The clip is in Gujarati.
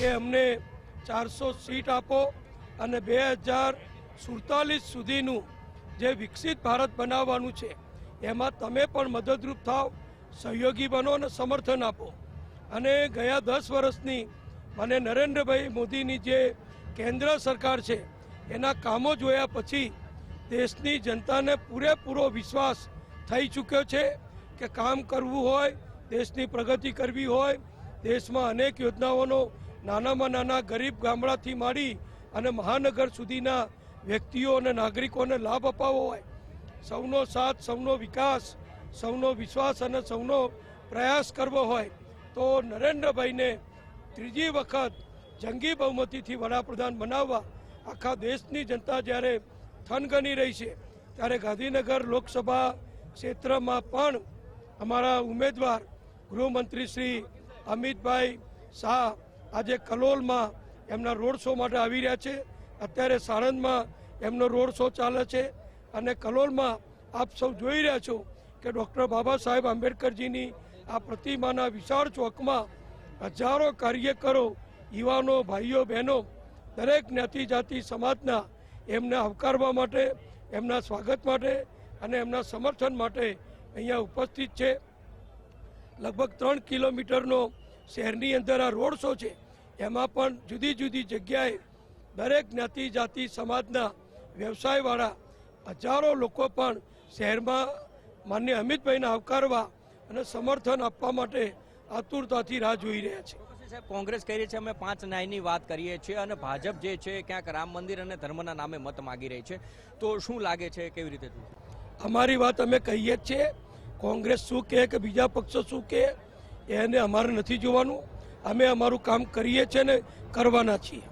કે અમને ચારસો સીટ આપો અને બે હજાર સુડતાલીસ સુધીનું જે વિકસિત ભારત બનાવવાનું છે, એમાં તમે પણ મદદરૂપ થાવ, સહયોગી બનો અને સમર્થન આપો. અને ગયા દસ વર્ષની મને નરેન્દ્રભાઈ મોદીની જે કેન્દ્ર સરકાર છે, એના કામો જોયા પછી દેશની જનતાને પૂરેપૂરો વિશ્વાસ થઈ ચૂક્યો છે કે કામ કરવું હોય, દેશની પ્રગતિ કરવી હોય, દેશમાં અનેક યોજનાઓનો નાનામાં નાના ગરીબ ગામડાથી માંડી અને મહાનગર સુધીના વ્યક્તિઓ અને નાગરિકોને લાભ અપાવવો હોય. સૌનો સાથ, સૌનો વિકાસ, સૌનો વિશ્વાસ અને સૌનો પ્રયાસ કરવો હોય તો નરેન્દ્રભાઈને ત્રીજી વખત જંગી બહુમતીથી વડાપ્રધાન બનાવવા આખા દેશની જનતા જ્યારે થનગની રહી છે, ત્યારે ગાંધીનગર લોકસભા ક્ષેત્રમાં પણ અમારા ઉમેદવાર ગૃહમંત્રી શ્રી અમિતભાઈ શાહ આજે કલોલમાં એમના રોડ શો માટે આવી રહ્યા છે. અત્યારે સાણંદમાં એમનો રોડ શો ચાલે છે અને કલોલમાં આપ સૌ જોઈ રહ્યા છો કે ડૉક્ટર બાબા સાહેબ આંબેડકરજીની આ પ્રતિમાના વિશાળ ચોકમાં હજારો કાર્યકરો, યુવાનો, ભાઈઓ, બહેનો, દરેક જ્ઞાતિ, જાતિ, સમાજના એમને આવકારવા માટે, એમના સ્વાગત માટે અને એમના સમર્થન માટે અહીંયા ઉપસ્થિત છે. લગભગ ત્રણ કિલોમીટરનો શહેરની અંદર આ રોડ શો છે એમાં પણ જુદી જુદી જગ્યાએ દરેક જ્ઞાતિ જાતિ સમાજના વ્યવસાયવાળા હજારો લોકો પણ શહેરમાં માન્ય અમિતભાઈને આવકારવા અને સમર્થન આપવા માટે આતુરતાથી રાહ જોઈ રહ્યા છે. સાહેબ કોંગ્રેસ કહી રહી છે અમે પાંચ ન્યાયની વાત કરીએ છીએ અને ભાજપ જે છે ક્યાંક રામ મંદિર અને ધર્મના નામે મત માગી રહી છે. તો શું લાગે છે કેવી રીતે અમારી વાત અમે કહીએ જ છીએ કોંગ્રેસ શું કહે કે બીજા પક્ષો શું કહે? એને અમારે નથી જોવાનું. અમે અમારું કામ કરીએ છીએ ને કરવાના છીએ.